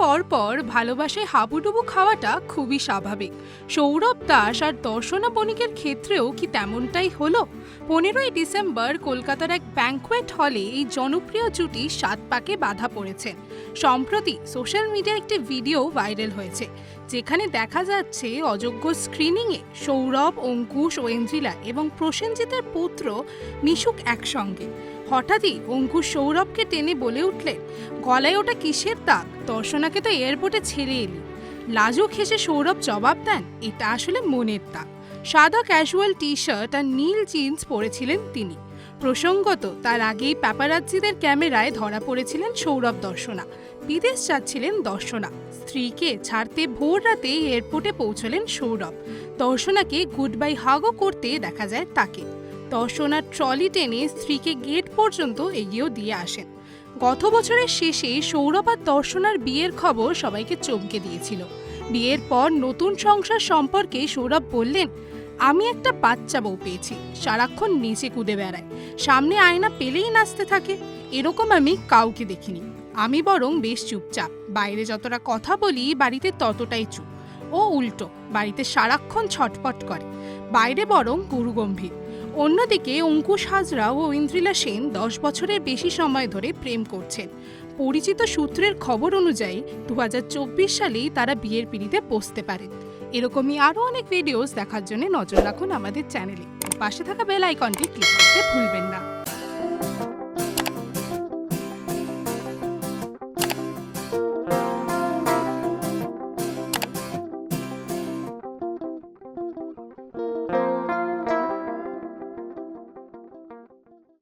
পর পর ভালোবাসায় হাবুডুবু খাওয়াটা খুবই স্বাভাবিক। সৌরভ দাস আর দর্শনা বণিকের ক্ষেত্রেও কি তেমনটাই হলো? পনেরোই ডিসেম্বর কলকাতার এক ব্যাঙ্কোয়েট হলে এই জনপ্রিয় জুটি সাত পাকে বাধা পড়েছে। সম্প্রতি সোশ্যাল মিডিয়ায় একটি ভিডিও ভাইরাল হয়েছে, যেখানে দেখা যাচ্ছে অযোগ্য স্ক্রিনিংয়ে সৌরভ, অঙ্কুশ ঐন্দ্রিলা এবং প্রসেনজিতের পুত্র মিশুক একসঙ্গে। হঠাৎই অঙ্কুশ সৌরভকে টেনে বলে উঠলেন গলায় ওটা কিসের দাগ দর্শনাকে তো এয়ারপোর্টে ছেড়ে এলি। লাজুক হেসে সৌরভ জবাব দেন, এটা আসলে মনের দাগ সাদা ক্যাজুয়াল টি শার্ট আর নীল জিন্স পরেছিলেন তিনি। প্রসঙ্গত, তার আগেই প্যাপারাজ্জিদের ক্যামেরায় ধরা পড়েছিলেন সৌরভ দর্শনা। বিদেশ যাচ্ছিলেন দর্শনা। স্ত্রীকে ছাড়তে ভোর রাতে এয়ারপোর্টে পৌঁছলেন সৌরভ। দর্শনাকে গুড বাই হাগও করতে দেখা যায় তাকে। দর্শনার ট্রলি টেনে স্ত্রীকে গেট পর্যন্ত এগিয়েও দিয়ে আসেন। গত বছরের শেষে সৌরভ আর দর্শনার বিয়ের খবর সবাইকে চমকে দিয়েছিল। বিয়ের পর নতুন সংসার সম্পর্কে সৌরভ বললেন, আমি একটা বাচ্চা বউ পেয়েছি, সারাক্ষণ নিচে কুদে বেড়ায়। সামনে আয়না পেলেই নাচতে থাকে। এরকম আমি কাউকে দেখিনি। আমি বরং বেশ চুপচাপ। বাইরে যতটা কথা বলি, বাড়িতে ততটাই চুপ। ও উল্টো, বাড়িতে সারাক্ষণ ছটপট করে। বাইরে বরং গুরুগম্ভীর। অন্যদিকে অঙ্কুশ হাজরা ও ইন্দ্রিলা সেন দশ বছরের বেশি সময় ধরে প্রেম করছেন। পরিচিত সূত্রের খবর অনুযায়ী দু হাজার চব্বিশ সালেই তারা বিয়ের পিড়িতে পৌঁছতে পারেন। এরকমই আরও অনেক ভিডিওস দেখার জন্য নজর রাখুন আমাদের চ্যানেলে পাশে থাকা বেল আইকনটি ক্লিক করতে ভুলবেন না।